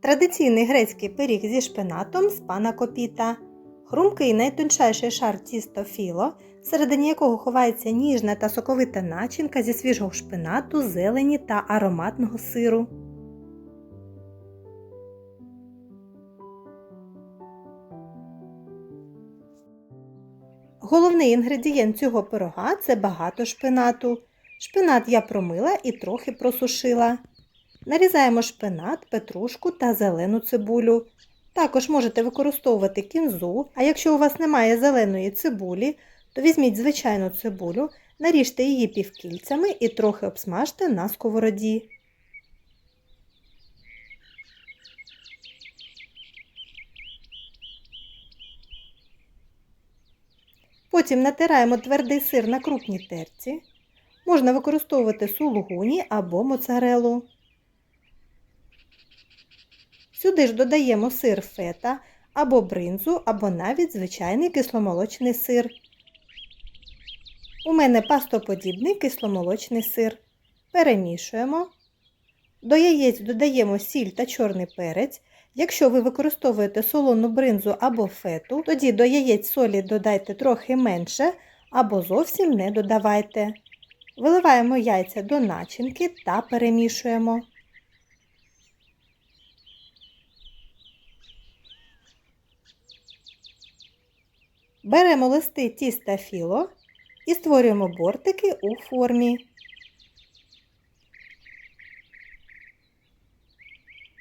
Традиційний грецький пиріг зі шпинатом з пана копіта. Хрумкий найтончайший шар тісто філо, всередині якого ховається ніжна та соковита начинка зі свіжого шпинату, зелені та ароматного сиру. Головний інгредієнт цього пирога це багато шпинату. Шпинат я промила і трохи просушила. Нарізаємо шпинат, петрушку та зелену цибулю. Також можете використовувати кінзу, а якщо у вас немає зеленої цибулі, то візьміть звичайну цибулю, наріжте її півкільцями і трохи обсмажте на сковороді. Потім натираємо твердий сир на крупній терці. Можна використовувати сулугуні або моцарелу. Сюди ж додаємо сир фета або бринзу, або навіть звичайний кисломолочний сир. У мене пастоподібний кисломолочний сир. Перемішуємо. До яєць додаємо сіль та чорний перець. Якщо ви використовуєте солону бринзу або фету, тоді до яєць солі додайте трохи менше або зовсім не додавайте. Виливаємо яйця до начинки та перемішуємо. Беремо листи тіста філо і створюємо бортики у формі.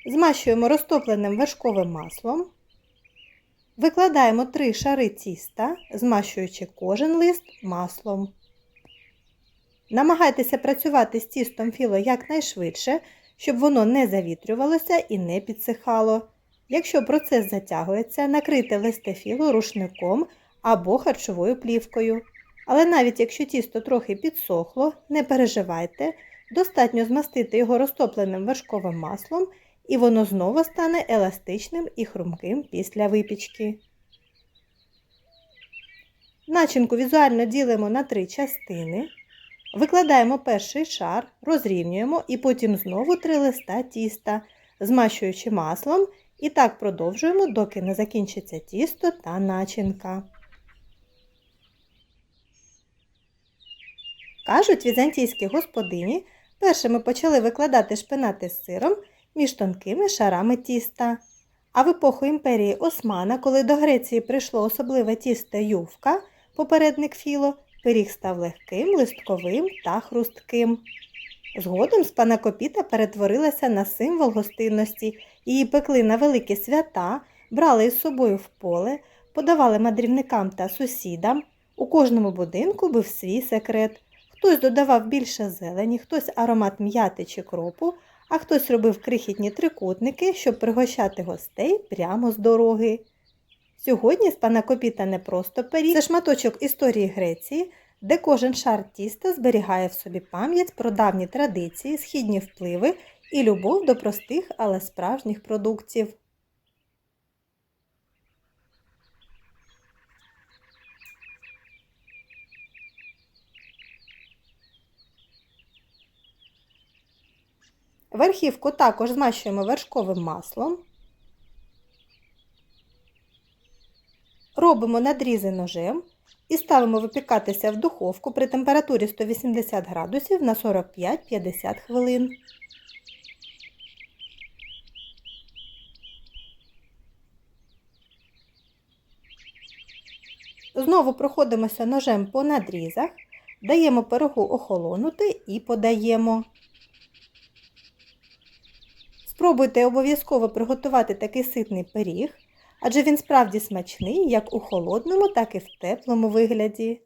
Змащуємо розтопленим вершковим маслом. Викладаємо три шари тіста, змащуючи кожен лист маслом. Намагайтеся працювати з тістом філо якнайшвидше, щоб воно не завітрювалося і не підсихало. Якщо процес затягується, накрийте листе філо рушником або харчовою плівкою. Але навіть якщо тісто трохи підсохло, не переживайте, достатньо змастити його розтопленим вершковим маслом і воно знову стане еластичним і хрумким після випічки. Начинку візуально ділимо на три частини. Викладаємо перший шар, розрівнюємо і потім знову три листа тіста, змащуючи маслом, і так продовжуємо, доки не закінчиться тісто та начинка. Кажуть, візантійські господині першими почали викладати шпинати з сиром між тонкими шарами тіста. А в епоху імперії Османа, коли до Греції прийшло особливе тісто ювка, попередник філо, пиріг став легким, листковим та хрустким. Згодом спанакопіта перетворилася на символ гостинності, її пекли на великі свята, брали із собою в поле, подавали мандрівникам та сусідам. У кожному будинку був свій секрет. Хтось додавав більше зелені, хтось аромат м'яти чи кропу, а хтось робив крихітні трикутники, щоб пригощати гостей прямо з дороги. Сьогодні спанакопіта не просто пиріг, це шматочок історії Греції, де кожен шар тіста зберігає в собі пам'ять про давні традиції, східні впливи і любов до простих, але справжніх продуктів. Верхівку також змащуємо вершковим маслом. Робимо надрізи ножем і ставимо випікатися в духовку при температурі 180 градусів на 45-50 хвилин. Знову проходимося ножем по надрізах, даємо пирогу охолонути і подаємо. Спробуйте обов'язково приготувати такий ситний пиріг, адже він справді смачний як у холодному, так і в теплому вигляді.